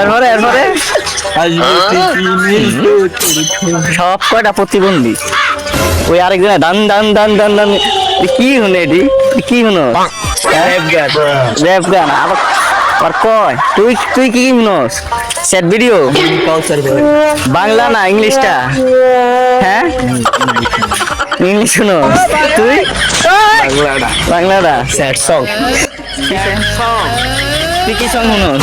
এরপরে এরপরে? সব কয়টা প্রতিবন্ধী? ওই আরেকজন দান দান দান দান দান। কি শুনে এটি? কি শুনো? র্যাপ গান আবার আবার কয়? তুই তুই কি কি শুনোস? Set video Bangla. না ইংলিশটা? হ্যাঁ? ইংলিশ শুনো তুই? বাংলাটা। স্যাড সং তুই কি সং শুনোস?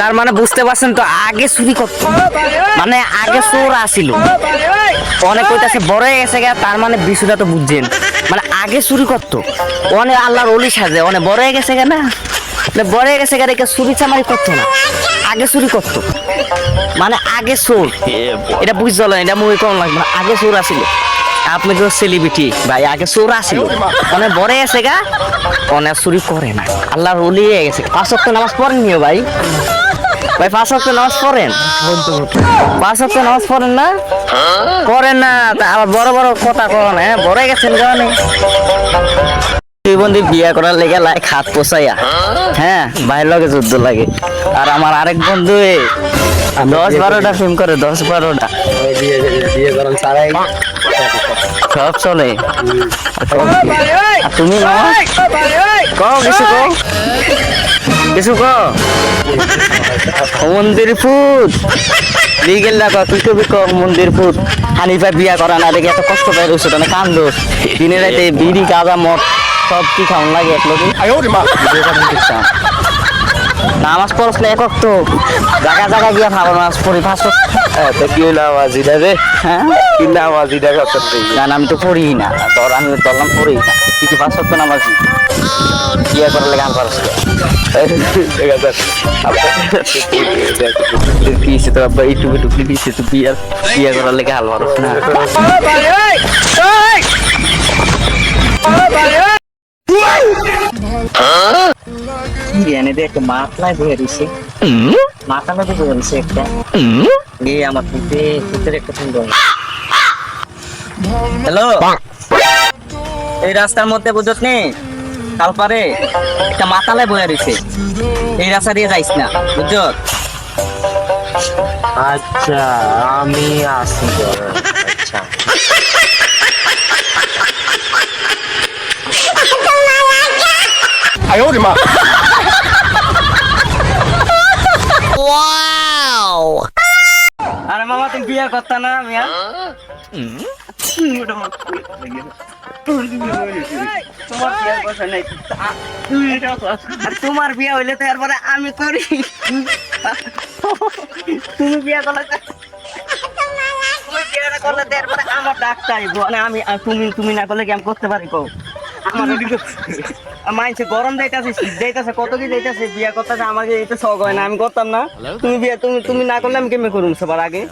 তার মানে বুঝতে পারছেন তো, আগে চুরি করতো। মানে আগে চোর আসিল অনেক কইতাছে, বড় হয়ে গেছে তার মানে বিষয়টা তো বুঝছেন। মানে আগে চুরি করতো। অনেক আল্লাহর অলি সাজে, অনেক বড় হয়ে গেছে গা না? মানে বড় গেছে গা রেখে চুরি চামারি করতো না। আগে চুরি করতো। মানে আগে চোর। এটা বুঝ না এটা মুই কম লাগবে? আগে চোর আসিল আপনি তো সেলিব্রিটি ভাই আগে চোর আসিল। অনেক বড় আছে গা। অনেক চুরি করে না। আল্লাহর উলিয়ে হয়ে গেছে। পাঁচ সপ্তাহ নামাজ পড়েন নিও ভাই। ভাই পাঁচ সপ্তাহ নামাজ পড়েন। পাঁচ সপ্তাহ নামাজ পড়েন না? করেন না। আবার বড় বড় কথা করেন হ্যাঁ? বড় গেছেন কারণে বন্ধু বিয়া করার লেগে লাই খাত পোষাইয়া হ্যাঁ? ভাইয়ের লগে যুদ্ধ লাগে। আর আমার আরেক বন্ধু দশ বারোটা ফিল্ম করে দশ বারোটা। সব চলে। তুমি কও কিছু কও? কিছু কও? মন্দির ফুট। লিগেল কও তুই কবি কও মন্দির ফুট? হানিফা বিয়া করা না দেখে এত কষ্ট পাই রয়েছে না কান্দ। দিনে রাতে বিড়ি গাঁজা মদ। সব কি খাওয়ান লাগে এক লোকে নামাজ পড়ছলে একক তো জায়গা জায়গা গিয়া ভালো নামাজ পড়ি পাঁচ তো কি আওয়াজ এটা রে? হ্যাঁ? কি না এটা আমি তো পড়ি না। তোর আমি পড়ি না। তুই কি নামাজ? বিয়ে করলে গান পারস দিয়েছে তো আব্বা ইউটিউবে ঢুকলে দিয়েছে তো বিয়ে বিয়ে করার লেগে হাল পারস না। একটা বয়ে এই রাস্তার মধ্যে বুঝত কালপারে একটা মাতালে বয়ে রয়েছে এই রাস্তা দিয়ে যাইস না বুঝছ আচ্ছা আমি আসি। আরে মামা তুমি বিয়ে করতা না মিয়া? তোমার বিয়ে বসে নাই আর তোমার বিয়ে হইলে তো এরপরে আমি করি। তুমি বিয়ে করলে তো- তুমি বিয়েটা করলে তো এরপরে আমার ডাক্তার মানে আমি তুমি তুমি না করলে কি আমি করতে পারি ওদিকে মাইনছে গরম যাইতাছে শীত যাইতাছে কত কি যাইতাছে বিয়া করতেছে আমাকে এটা শখ হয় না আমি করতাম না। তুমি বিয়ে তুমি তুমি না করলে আমি কেমনে করুন সবার আগে?